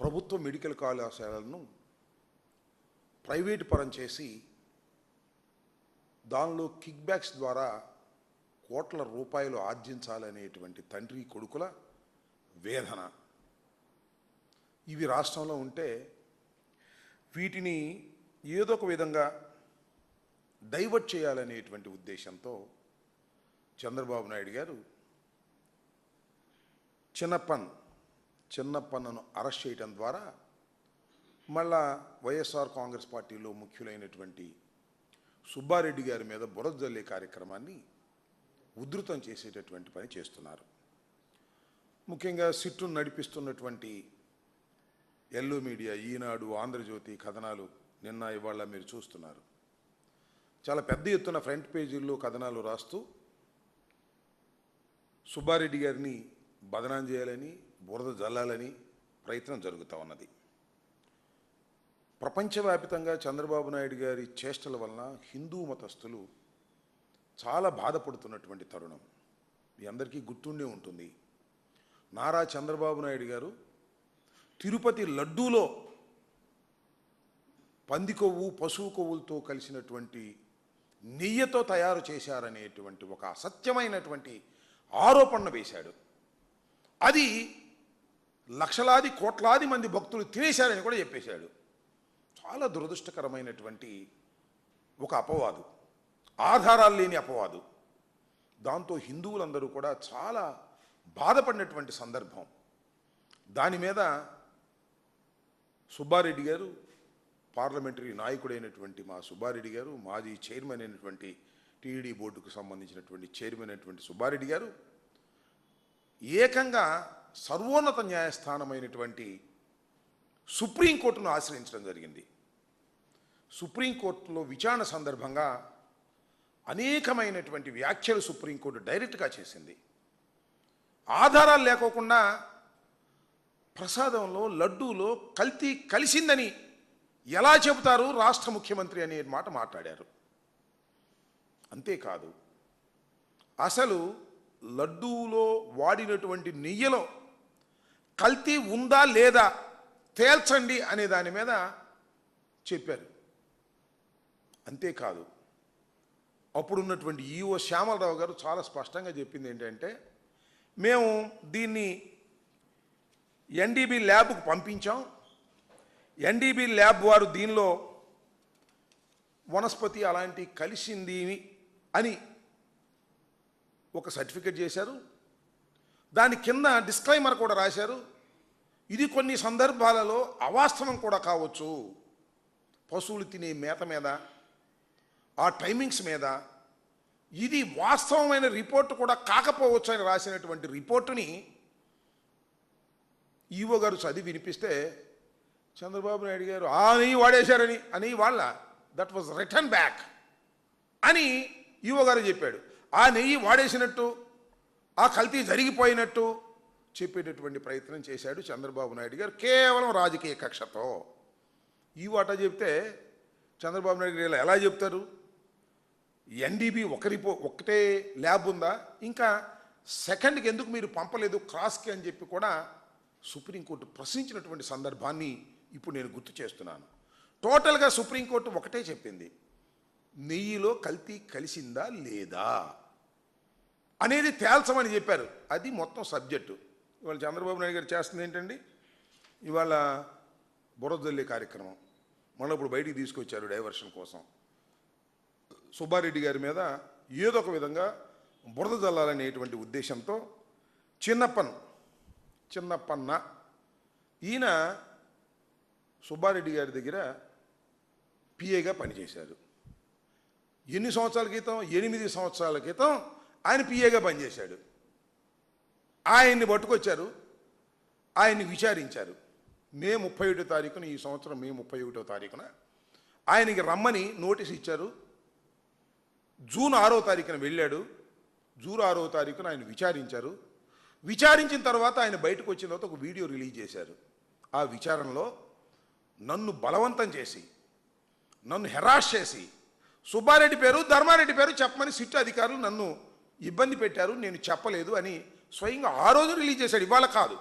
ప్రభుత్వ మెడికల్ కళాశాలలను ప్రైవేటు పరం చేసి దానిలో కిక్ బ్యాక్స్ ద్వారా కోట్ల రూపాయలు ఆర్జించాలనేటువంటి తండ్రి కొడుకుల వేదన. ఇవి రాష్ట్రంలో ఉంటే వీటిని ఏదో ఒక విధంగా డైవర్ట్ చేయాలనేటువంటి ఉద్దేశంతో చంద్రబాబు నాయుడు గారు చిన్నప్పన్ చిన్నప్పన్నను అరెస్ట్ చేయడం ద్వారా మళ్ళా వైఎస్ఆర్ కాంగ్రెస్ పార్టీలో ముఖ్యులైనటువంటి సుబ్బారెడ్డి గారి మీద బురద జల్లే కార్యక్రమాన్ని ఉధృతం చేసేటటువంటి పని చేస్తున్నారు. ముఖ్యంగా సిట్టును నడిపిస్తున్నటువంటి ఎల్లో మీడియా ఈనాడు ఆంధ్రజ్యోతి కథనాలు నిన్న ఇవాళ మీరు చూస్తున్నారు. చాలా పెద్ద ఎత్తున ఫ్రంట్ పేజీల్లో కథనాలు రాస్తూ సుబ్బారెడ్డి గారిని బదనాం చేయాలని బురద జల్లాలని ప్రయత్నం జరుగుతూ ఉన్నది. ప్రపంచవ్యాపితంగా చంద్రబాబు నాయుడు గారి చేష్టల వలన హిందూ మతస్థులు చాలా బాధపడుతున్నటువంటి తరుణం. మీ అందరికీ గుర్తుండే ఉంటుంది. నారా చంద్రబాబు నాయుడు గారు తిరుపతి లడ్డూలో పంది కొవ్వు పశువు కొవ్వులతో కలిసినటువంటి నెయ్యతో తయారు చేశారనేటువంటి ఒక అసత్యమైనటువంటి ఆరోపణ వేశాడు. అది లక్షలాది కోట్లాది మంది భక్తులు తినేశారని కూడా చెప్పేశాడు. చాలా దురదృష్టకరమైనటువంటి ఒక అపవాదు ఆధారాలు లేని అపవాదు. దాంతో హిందువులందరూ కూడా చాలా బాధపడినటువంటి సందర్భం. దాని మీద సుబ్బారెడ్డి గారు పార్లమెంటరీ నాయకుడైనటువంటి మా సుబ్బారెడ్డి గారు మాజీ చైర్మన్ అయినటువంటి టీఈడీ బోర్డుకు సంబంధించినటువంటి చైర్మన్ అయినటువంటి సుబ్బారెడ్డి గారు ఏకంగా సర్వోన్నత న్యాయస్థానమైనటువంటి సుప్రీంకోర్టును ఆశ్రయించడం జరిగింది. సుప్రీంకోర్టులో విచారణ సందర్భంగా అనేకమైనటువంటి వ్యాఖ్యలు సుప్రీంకోర్టు డైరెక్ట్గా చేసింది. ఆధారాలు లేకోకుండా ప్రసాదంలో లడ్డూలో కల్తీ కలిసిందని ఎలా చెబుతారు రాష్ట్ర ముఖ్యమంత్రి అనే మాట మాట్లాడారు. అంతేకాదు అసలు లడ్డూలో వాడినటువంటి నెయ్యిలో కల్తీ ఉందా లేదా తేల్చండి అనే దాని మీద చెప్పారు. అంతేకాదు అప్పుడున్నటువంటి ఈఓ శ్యామలరావు గారు చాలా స్పష్టంగా చెప్పింది ఏంటంటే మేము దీన్ని ఎన్డీబీ ల్యాబ్కు పంపించాం. ఎన్డీబీ ల్యాబ్ వారు దీనిలో వనస్పతి అలాంటి కలిసింది అని ఒక సర్టిఫికెట్ చేశారు. దాని కింద డిస్క్లైమర్ కూడా రాశారు. ఇది కొన్ని సందర్భాలలో అవాస్తవం కూడా కావచ్చు. పశువులు తినే మేత మీద ఆ టైమింగ్స్ మీద ఇది వాస్తవమైన రిపోర్ట్ కూడా కాకపోవచ్చు అని రాసినటువంటి రిపోర్టుని ఈవో గారు చదివి వినిపిస్తే చంద్రబాబు నాయుడు గారు ఆ నెయ్యి వాడేశారని అని వాళ్ళ దట్ వాజ్ రిటర్న్ బ్యాక్ అని ఈవో గారు చెప్పాడు. ఆ నెయ్యి వాడేసినట్టు ఆ కల్తీ జరిగిపోయినట్టు చెప్పేటటువంటి ప్రయత్నం చేశాడు చంద్రబాబు నాయుడు గారు. కేవలం రాజకీయ కక్షతో. ఈ వాట చెప్తే చంద్రబాబు నాయుడు గారు ఎలా చెప్తారు? ఎన్డీబీ ఒకరిపో ఒకటే ల్యాబ్ ఉందా? ఇంకా సెకండ్కి ఎందుకు మీరు పంపలేదు క్రాస్కి అని చెప్పి కూడా సుప్రీంకోర్టు ప్రశ్నించినటువంటి సందర్భాన్ని ఇప్పుడు నేను గుర్తు చేస్తున్నాను. టోటల్గా సుప్రీంకోర్టు ఒకటే చెప్పింది. నెయ్యిలో కల్తీ కలిసిందా లేదా? అనేది తేల్చమని చెప్పారు. అది మొత్తం సబ్జెక్టు. ఇవాళ చంద్రబాబు నాయుడు గారు చేస్తుంది ఏంటండి? ఇవాళ బురదల్లి కార్యక్రమం. మళ్ళీ ఇప్పుడు బయటికి తీసుకొచ్చారు డైవర్షన్ కోసం. సుబ్బారెడ్డి గారి మీద ఏదో ఒక విధంగా బురద జల్లాలనేటువంటి ఉద్దేశంతో చిన్నప్పన్ చిన్నప్పన్న ఈయన సుబ్బారెడ్డి గారి దగ్గర పిఏగా పనిచేశారు. ఎన్ని సంవత్సరాల క్రితం? ఎనిమిది సంవత్సరాల క్రితం ఆయన పిఏగా పనిచేశాడు. ఆయన్ని పట్టుకొచ్చారు. ఆయన్ని విచారించారు. మే ముప్పై ఒకటో తారీఖున ఈ సంవత్సరం మే ముప్పై ఒకటో తారీఖున ఆయనకి రమ్మని నోటీస్ ఇచ్చారు. జూన్ ఆరో తారీఖున వెళ్ళాడు. జూన్ ఆరో తారీఖున ఆయన విచారించారు. విచారించిన తర్వాత ఆయన బయటకు వచ్చిన తర్వాత ఒక వీడియో రిలీజ్ చేశారు. ఆ విచారణలో నన్ను బలవంతం చేసి నన్ను హెరాస్ చేసి సుబ్బారెడ్డి పేరు ధర్మారెడ్డి పేరు చెప్పమని సిట్ అధికారులు నన్ను ఇబ్బంది పెట్టారు నేను చెప్పలేదు అని స్వయంగా ఆ రోజు రిలీజ్ చేశాడు. ఇవాళ కాదు.